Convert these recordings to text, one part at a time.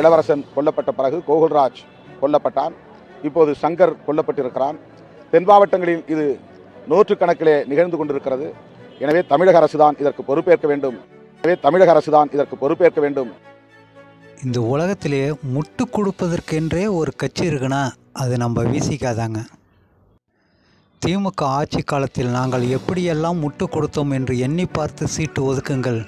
இளவரசன் கொல்லப்பட்ட பிறகு கோகுல்ராஜ் கொல்லப்பட்டான். இப்போது சங்கர் கொல்லப்பட்டிருக்கிறான். தென் மாவட்டங்களில் இது நூற்றுக்கணக்கிலே நிகழ்ந்து கொண்டிருக்கிறது. எனவே தமிழக அரசு தான் இதற்கு பொறுப்பேற்க வேண்டும். எனவே தமிழக அரசு தான் இதற்கு பொறுப்பேற்க வேண்டும். இந்த உலகத்திலே முட்டு கொடுப்பதற்கென்றே ஒரு கட்சி இருக்குன்னா அது நம்ம வீசிக்காதாங்க. திமுக ஆட்சி காலத்தில் நாங்கள் எப்படியெல்லாம் முட்டு கொடுத்தோம் என்று எண்ணி பார்த்து சீட்டு ஒதுக்குங்கள்.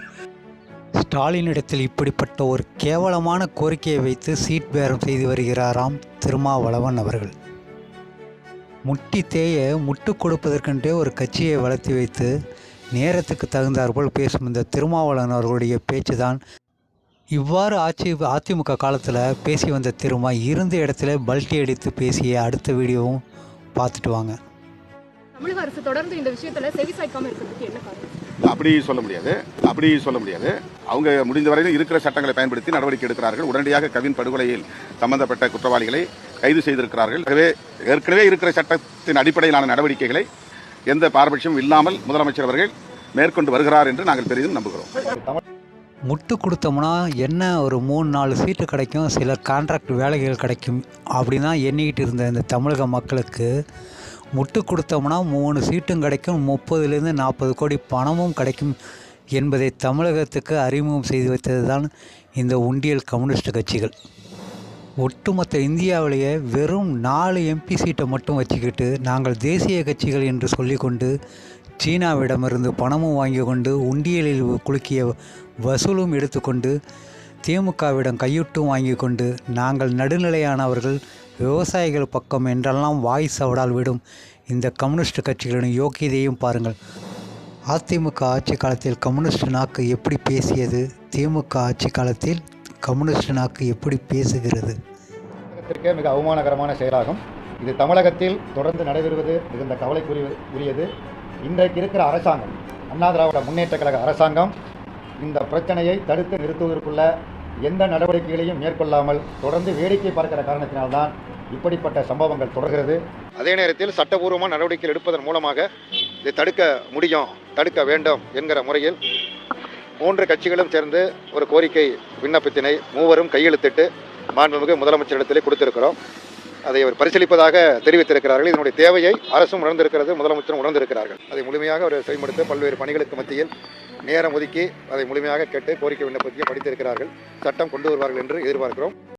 ஸ்டாலினிடத்தில் இப்படிப்பட்ட ஒரு கேவலமான கோரிக்கையை வைத்து சீட் பேரம் செய்து வருகிறாராம் திருமாவளவன் அவர்கள். முட்டி தேய முட்டு கொடுப்பதற்கென்றே ஒரு கட்சியை வளர்த்தி வைத்து நேரத்துக்கு தகுந்தாற்போல் பேசும் இந்த திருமாவளவன் அவர்களுடைய பேச்சு தான் இவ்வாறு ஆட்சி அதிமுக காலத்தில் பேசி வந்த திருமா இருந்த இடத்துல பல்ட்டி அடித்து பேசிய அடுத்த வீடியோவும் பார்த்துட்டு வாங்க. தமிழக அரசு தொடர்ந்து இந்த விஷயத்துல செவி சாய்க்காம இருக்கிறதுக்கு என்ன காரணம்? அப்படி சொல்ல முடியாது. அப்படி சொல்ல முடியாது. அவங்க முடிந்த வரையில் இருக்கிற சட்டங்களை பயன்படுத்தி நடவடிக்கை எடுக்கிறார்கள். உடனடியாக கவின் படுகொலையில் சம்பந்தப்பட்ட குற்றவாளிகளை கைது செய்திருக்கிறார்கள். ஆகவே ஏற்கனவே இருக்கிற சட்டத்தின் அடிப்படையிலான நடவடிக்கைகளை எந்த பாரபட்சமும் இல்லாமல் முதலமைச்சர் அவர்கள் மேற்கொண்டு வருகிறார் என்று நாங்கள் பெரிதும் நம்புகிறோம். முட்டு கொடுத்தோம்னா என்ன ஒரு மூணு நாலு சீட்டு கிடைக்கும்? சில கான்ட்ராக்ட் வேலைகள் கிடைக்கும். அப்படி தான் எண்ணிக்கிட்டு இருந்த இந்த தமிழக மக்களுக்கு முட்டு கொடுத்தோம்னா மூணு சீட்டும் கிடைக்கும் முப்பதுலேருந்து நாற்பது கோடி பணமும் கிடைக்கும் என்பதை தமிழகத்துக்கு அறிமுகம் செய்து வைத்தது தான் இந்த உண்டியல் கம்யூனிஸ்ட் கட்சிகள். ஒட்டுமொத்த இந்தியாவிலேயே வெறும் நாலு எம்பி சீட்டை மட்டும் வச்சுக்கிட்டு நாங்கள் தேசிய கட்சிகள் என்று சொல்லிக்கொண்டு சீனாவிடமிருந்து பணமும் வாங்கி கொண்டு உண்டியலில் குலுக்கிய வசூலும் எடுத்துக்கொண்டு திமுகவிடம் கையூட்டும் வாங்கி கொண்டு நாங்கள் நடுநிலையானவர்கள் விவசாயிகள் பக்கம் என்றெல்லாம் வாய் சவடால் விடும் இந்த கம்யூனிஸ்ட் கட்சிகளின் யோக்கியதையும் பாருங்கள். அதிமுக ஆட்சி காலத்தில் கம்யூனிஸ்ட் நாக்கு எப்படி பேசியது? திமுக ஆட்சி காலத்தில் கம்யூனிஸ்ட் நாக்கு எப்படி பேசுகிறது? தமிழகத்திற்கே மிக அவமானகரமான செயலாகும். இது தமிழகத்தில் தொடர்ந்து நடைபெறுவது மிகுந்த கவலைக்குரிய உரியது. இன்றைக்கு இருக்கிற அரசாங்கம் அண்ணா திராவிட முன்னேற்ற கழக அரசாங்கம் இந்த பிரச்சனையை தடுத்து நிறுத்துவதற்குள்ள எந்த நடவடிக்கைகளையும் மேற்கொள்ளாமல் தொடர்ந்து வேடிக்கை பார்க்கிற காரணத்தினால்தான் இப்படிப்பட்ட சம்பவங்கள் தொடர்கிறது. அதே நேரத்தில் சட்டபூர்வமான நடவடிக்கைகள் எடுப்பதன் மூலமாக இதை தடுக்க முடியும் தடுக்க வேண்டும் என்கிற முறையில் மூன்று கட்சிகளும் சேர்ந்து ஒரு கோரிக்கை விண்ணப்பத்தினை மூவரும் கையெழுத்திட்டு மாண்புமிகு முதலமைச்சரிடத்திலே கொடுத்திருக்கிறோம். அதை அவர் பரிசீலிப்பதாக தெரிவித்திருக்கிறார்கள். இதனுடைய தேவையை அரசும் உணர்ந்திருக்கிறது முதலமைச்சரும் உணர்ந்திருக்கிறார்கள். அதை முழுமையாக அவர் செயல்படுத்த பல்வேறு பணிகளுக்கு மத்தியில் நேரம் ஒதுக்கி அதை முழுமையாக கேட்டு கோரிக்கை விண்ணப்பத்தையும் படித்திருக்கிறார்கள். சட்டம் கொண்டு வருவார்கள் என்று எதிர்பார்க்கிறோம்.